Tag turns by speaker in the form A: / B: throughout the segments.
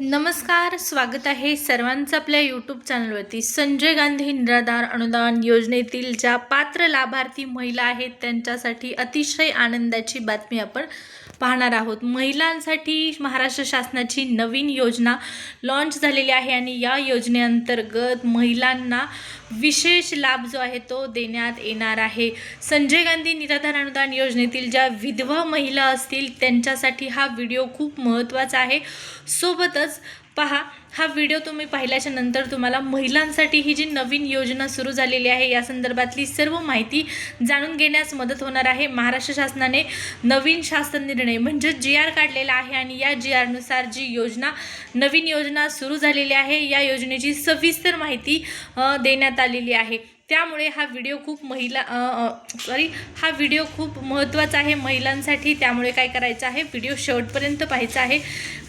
A: नमस्कार स्वागत आहे सर्वांचं आपल्या यूट्यूब चॅनलवरती संजय गांधी निराधार अनुदान योजनेतील ज्या पात्र लाभार्थी महिला आहेत त्यांच्यासाठी अतिशय आनंदाची बातमी आपण पाहणार आहोत. महिलांसाठी महाराष्ट्र शासनाची नवीन योजना लॉन्च झालेली आहे आणि या योजनेअंतर्गत महिलांना विशेष लाभ जो आहे तो देण्यात येणार आहे. संजय गांधी निराधार अनुदान योजनेतील ज्या विधवा महिला असतील त्यांच्यासाठी हा व्हिडिओ खूप महत्त्वाचा आहे. सोबतच पहा हा व्हिडिओ तुम्ही पाहिल्याच्या नंतर तुम्हाला महिलांसाठी ही जी नवीन योजना सुरू झालेली आहे या संदर्भातली सर्व माहिती जाणून घेण्यास मदत होणार आहे. महाराष्ट्र शासनाने नवीन शासन निर्णय म्हणजे जी आर काढलेला आहे आणि या जी आरनुसार जी योजना नवीन योजना सुरू झालेली आहे या योजनेची सविस्तर माहिती देण्यात आलेली आहे. त्यामुळे हा व्हिडिओ खूप महिला सॉरी हा व्हिडिओ खूप महत्त्वाचा आहे महिलांसाठी. त्यामुळे काय करायचं आहे व्हिडिओ शेवटपर्यंत पाहायचा आहे.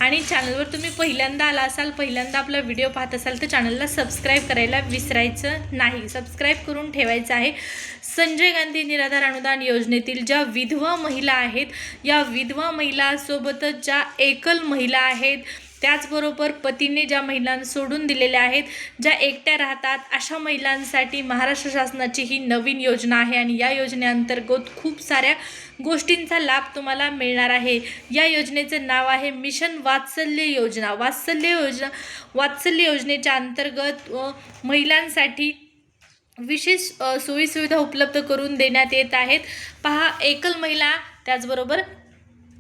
A: आणि चॅनलवर तुम्ही पहिल्यांदा आला असाल पहिल्यांदा आपला व्हिडिओ पाहत असाल तर चॅनलला सबस्क्राईब करायला विसरायचं नाही. सबस्क्राईब करून ठेवायचं आहे. संजय गांधी निराधार अनुदान योजनेतील ज्या विधवा महिला आहेत या विधवा महिलासोबतच ज्या एकल महिला आहेत त्याचबरोबर पतीने ज्या महिलांना सोडून दिलेल्या आहेत ज्या एकट्या राहतात अशा महिलांसाठी महाराष्ट्र शासनाची ही नवीन योजना आहे आणि या योजनेअंतर्गत खूप साऱ्या गोष्टींचा लाभ तुम्हाला मिळणार आहे. या योजनेचं नाव आहे मिशन वात्सल्य योजना. वात्सल्य योजना वात्सल्य योजनेच्या अंतर्गत महिलांसाठी विशेष सोयीसुविधा उपलब्ध करून देण्यात येत आहेत. पहा एकल महिला त्याचबरोबर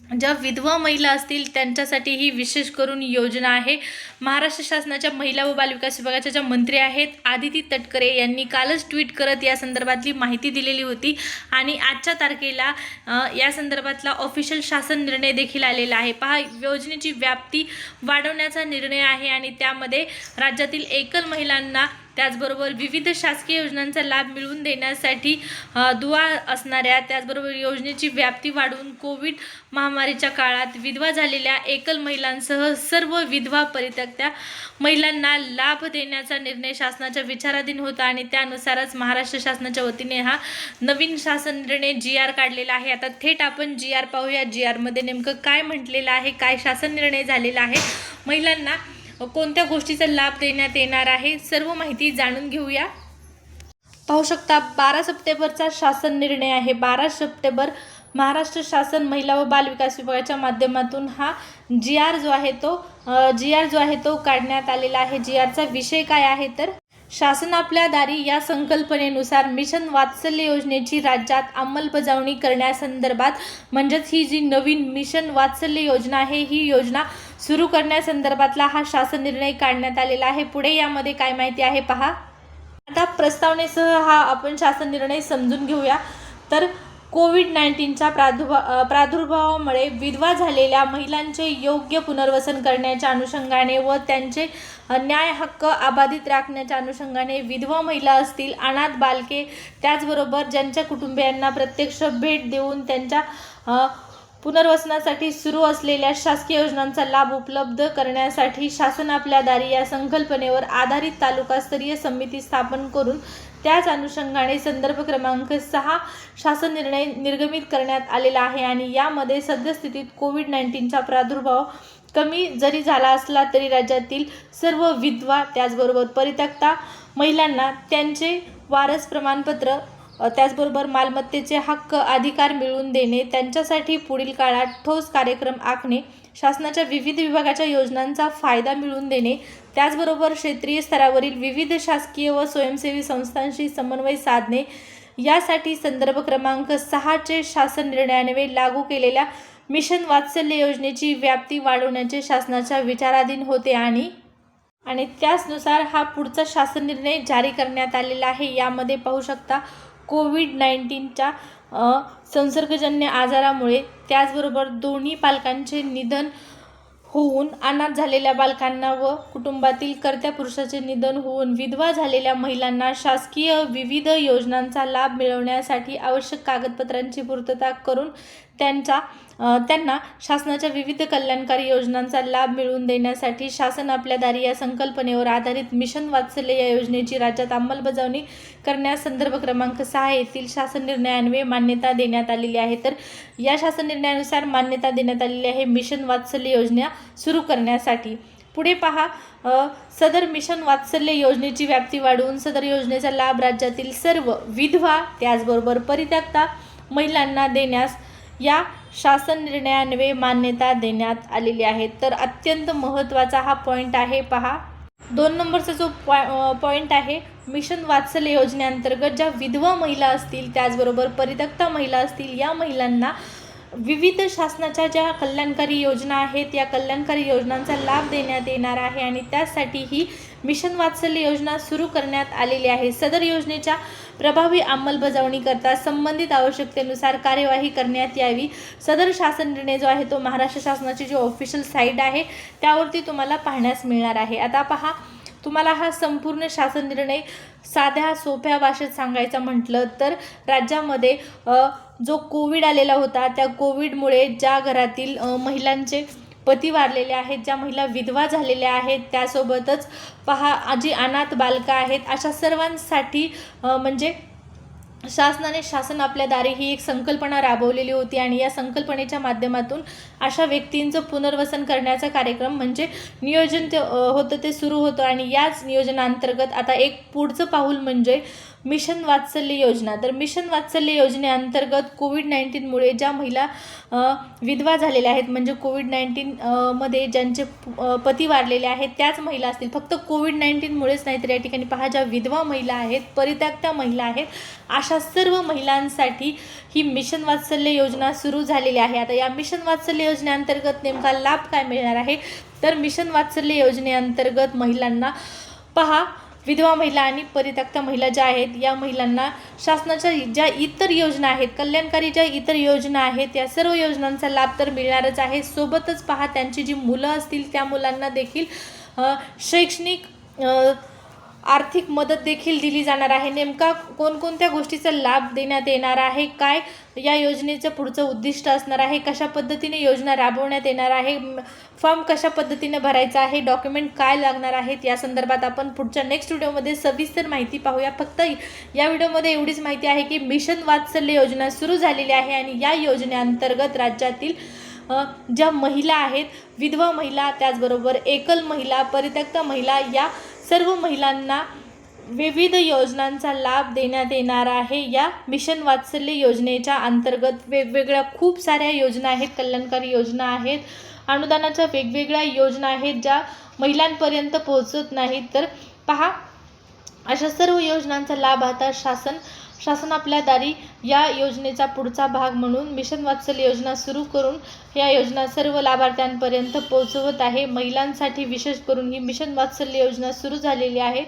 A: ज्या विधवा महिला असतील त्यांच्यासाठी ही विशेष करून योजना आहे. महाराष्ट्र शासनाच्या महिला व बालविकास विभागाच्या ज्या मंत्री आहेत आदिती तटकरे यांनी कालच ट्विट करत या संदर्भातली माहिती दिलेली होती. आणि आजच्या तारखेला या संदर्भातला ऑफिशियल शासन निर्णय देखील आलेला आहे. पहा योजनेची व्याप्ती वाढवण्याचा निर्णय आहे आणि त्यामध्ये राज्यातील एकल महिलांना त्याचबरोबर विविध शासकीय योजनांचा लाभ मिळवून देण्यासाठी दुवा असणाऱ्या त्याचबरोबर योजनेची व्याप्ती वाढवून कोविड महामारीच्या काळात विधवा झालेल्या एकल महिलांसह सर्व विधवा परित्यक्त्या महिलांना लाभ देण्याचा निर्णय शासनाच्या विचाराधीन होता आणि त्यानुसारच महाराष्ट्र शासनाच्या वतीने हा नवीन शासन निर्णय जी आर काढलेला आहे. आता थेट आपण जी आर पाहूया. जी आरमध्ये नेमकं काय म्हटलेलं आहे काय शासन निर्णय झालेला आहे? महिलांना कोणत्या गोष्टीचा लाभ देण्यात येणार आहे? सर्व माहिती जाणून घेऊया. पाहू शकता बारा सप्टेंबरचा शासन निर्णय आहे. बारा सप्टेंबर महाराष्ट्र शासन महिला व बालविकास विभागाच्या माध्यमातून हा जी आर जो आहे तो जी आर जो आहे तो काढण्यात आलेला आहे. जी आरचा विषय काय आहे तर शासन आपल्या दारी या संकल्पनेनुसार मिशन वात्सल्य योजनेची राज्यात अंमलबजावणी करण्यासंदर्भात म्हणजेच ही जी नवीन मिशन वात्सल्य योजना आहे ही योजना सुरू करण्यासंदर्भातला हा शासन निर्णय काढण्यात आलेला आहे. पुढे यामध्ये काय माहिती आहे पहा. आता प्रस्तावनेसह हा आपण शासन निर्णय समजून घेऊया. तर कोविड नाईन्टीनच्या प्रादुर्भा प्रादुर्भावामुळे विधवा झालेल्या महिलांचे योग्य पुनर्वसन करण्याच्या अनुषंगाने व त्यांचे न्याय हक्क अबाधित राखण्याच्या अनुषंगाने विधवा महिला असतील अनाथ बालके त्याचबरोबर ज्यांच्या कुटुंबियांना प्रत्यक्ष भेट देऊन त्यांच्या पुनर्वसनासाठी सुरू असलेल्या शासकीय योजनांचा लाभ उपलब्ध करण्यासाठी शासन आपल्या दारी या संकल्पनेवर आधारित तालुकास्तरीय समिती स्थापन करून त्याच अनुषंगाने संदर्भ क्रमांक सहा शासन निर्णय निर्गमित करण्यात आलेला आहे आणि यामध्ये सद्यस्थितीत कोविड नाईन्टीनचा प्रादुर्भाव कमी जरी झाला असला तरी राज्यातील सर्व विधवा त्याचबरोबर परित्यक्ता महिलांना त्यांचे वारस प्रमाणपत्र त्याचबरोबर मालमत्तेचे हक्क अधिकार मिळवून देणे त्यांच्यासाठी पुढील काळात ठोस कार्यक्रम आखणे शासनाच्या विविध विभागाच्या योजनांचा फायदा मिळवून देणे त्याचबरोबर क्षेत्रीय स्तरावरील विविध शासकीय व स्वयंसेवी संस्थांशी समन्वय साधणे यासाठी संदर्भ क्रमांक सहाचे शासन निर्णयाने लागू केलेल्या मिशन वात्सल्य योजनेची व्याप्ती वाढवण्याचे शासनाच्या विचाराधीन होते आणि आणि त्याचनुसार हा पुढचा शासन निर्णय जारी करण्यात आलेला आहे. यामध्ये पाहू शकता कोविड नाईन्टीनच्या संसर्गजन्य आजारामुळे त्याचबरोबर दोन्ही पालकांचे निधन होऊन अनाथ झालेल्या बालकांना व कुटुंबातील कर्त्या पुरुषाचे निधन होऊन विधवा झालेल्या महिलांना शासकीय विविध योजनांचा लाभ मिळवण्यासाठी आवश्यक कागदपत्रांची पूर्तता करून त्यांचा त्यांना शासनाच्या विविध कल्याणकारी योजनांचा लाभ मिळवून देण्यासाठी शासन आपल्या दारी या संकल्पनेवर आधारित मिशन वात्सल्य या योजनेची राज्यात अंमलबजावणी करण्यास संदर्भ क्रमांक सहा येथील शासन निर्णयान्वये मान्यता देण्यात आलेली आहे. तर या शासन निर्णयानुसार मान्यता देण्यात आलेली आहे मिशन वात्सल्य योजना सुरू करण्यासाठी. पुढे पहा सदर मिशन वात्सल्य योजनेची व्याप्ती वाढवून सदर योजनेचा लाभ राज्यातील सर्व विधवा त्याचबरोबर परित्यक्ता महिलांना देण्यास या शासन निर्णयान्वये मान्यता देण्यात आलेली आहे. तर अत्यंत महत्त्वाचा हा पॉईंट आहे. पहा. दोन नंबरचा जो पॉ पॉईंट आहे मिशन वात्सल्य योजनेअंतर्गत ज्या विधवा महिला असतील त्याचबरोबर परित्यक्ता महिला असतील या महिलांना विविध शासनाच्या ज्या कल्याणकारी योजना आहेत या कल्याणकारी योजनांचा लाभ देण्यात येणार आहे आणि त्यासाठी ही मिशन वात्सल्य योजना सुरू करण्यात आलेली आहे. सदर योजनेच्या प्रभावी अंमलबजावणीकरता संबंधित आवश्यकतेनुसार कार्यवाही करण्यात यावी. सदर शासन निर्णय जो आहे तो महाराष्ट्र शासनाची जी ऑफिशियल साईट आहे त्यावरती तुम्हाला पाहण्यास मिळणार आहे. आता पहा तुम्हाला हा संपूर्ण शासन निर्णय साध्या सोप्या भाषेत सांगायचं म्हटलं तर राज्यामध्ये जो कोविड आलेला होता त्या कोविडमुळे ज्या घरातील महिलांचे पती वारलेल्या आहेत ज्या महिला विधवा झालेल्या आहेत त्यासोबतच पहा जी अनाथ बालकं आहेत. अशा सर्वांसाठी म्हणजे शासनाने शासन आपल्या दारी ही एक संकल्पना राबवलेली होती आणि या संकल्पनेच्या माध्यमातून अशा व्यक्तींचं पुनर्वसन करण्याचा कार्यक्रम म्हणजे नियोजन ते होतं ते सुरू होतं. आणि याच नियोजनांतर्गत आता एक पुढचं पाऊल म्हणजे मिशन वात्सल्य योजना. तर मिशन वात्सल्य योजनेअंतर्गत कोविड नाईन्टीनमुळे ज्या महिला विधवा झालेल्या आहेत म्हणजे कोविड नाईन्टीन मध्ये ज्यांचे पती वारलेले आहेत त्याच महिला असतील. फक्त कोविड नाईन्टीनमुळेच नाही तर या ठिकाणी पहा ज्या विधवा महिला आहेत परित्यागत्या महिला आहेत अशा सर्व महिलांसाठी ही मिशन वात्सल्य योजना सुरू झालेली आहे. आता या मिशन वात्सल्य योजनेअंतर्गत नेमका लाभ काय मिळणार आहे? तर मिशन वात्सल्य योजनेअंतर्गत महिलांना पहा विधवा महिला आणि परित्यक्ता महिला ज्या आहेत या महिलांना शासनाच्या ज्या इतर योजना आहेत कल्याणकारी ज्या इतर योजना आहेत या सर्व योजनांचा लाभ तर मिळणारच आहे. सोबतच पहा त्यांची जी मुलं असतील त्या मुलांना देखील शैक्षणिक आर्थिक मदत देखील दिली जाणार आहे. नेमका कोणकोणत्या गोष्टीचा लाभ देण्यात येणार आहे? काय या योजनेचं पुढचं उद्दिष्ट असणार आहे? कशा पद्धतीने योजना राबवण्यात येणार आहे? फॉर्म कशा पद्धतीने भरायचा आहे? डॉक्युमेंट काय लागणार आहेत? या संदर्भात आपण पुढच्या नेक्स्ट व्हिडिओमध्ये सविस्तर माहिती पाहूया. फक्त या व्हिडिओमध्ये एवढीच माहिती आहे की मिशन वात्सल्य योजना सुरू झालेली आहे आणि या योजनेअंतर्गत राज्यातील ज्या महिला आहेत विधवा महिला त्याचबरोबर एकल महिला परित्यक्ता महिला या सर्व महिलांना विविध योजनांचा लाभ देण्यात येणार आहे. या मिशन वात्सल्य योजनेच्या अंतर्गत वेगवेगळ्या खूप साऱ्या योजना आहेत कल्याणकारी योजना आहेत. अनुदानाच्या वेगवेगळ्या योजना आहेत ज्या महिलांपर्यंत पोहोचत नाहीत. तर पहा अशा सर्व योजनांचा लाभ आता शासन शासन आपल्या दारी या योजनेचा पुढचा भाग म्हणून मिशन वात्सल्य योजना सुरू करून या योजना सर्व लाभार्थ्यांपर्यंत पोहोचवत आहे. महिलांसाठी विशेष करून ही मिशन वात्सल्य योजना सुरू झालेली आहे.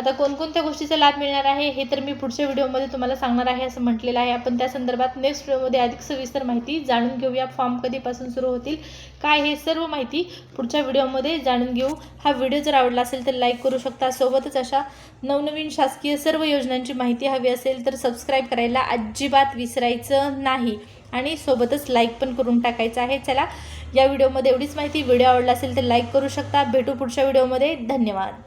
A: आता कोणकोणत्या गोष्टीचा लाभ मिळणार आहे हे तर मी पुढच्या व्हिडिओमध्ये तुम्हाला सांगणार आहे असं म्हटलेलं आहे. आपण त्या संदर्भात नेक्स्ट व्हिडिओमध्ये अधिक सविस्तर माहिती जाणून घेऊया. फॉर्म कधीपासून सुरू होतील काय हे सर्व माहिती पुढच्या व्हिडिओमध्ये जाणून घेऊ. हा व्हिडिओ जर आवडला असेल तर लाईक करू शकता. सोबतच अशा नवनवीन शासकीय सर्व योजनांची माहिती हवी असेल तर सबस्क्राईब करायला अजिबात विसरायचं नाही. आणि सोबतच लाईक पण करून टाकायचं आहे. चला या व्हिडिओमध्ये एवढीच माहिती. व्हिडिओ आवडला असेल तर लाईक करू शकता. भेटू पुढच्या व्हिडिओमध्ये. धन्यवाद.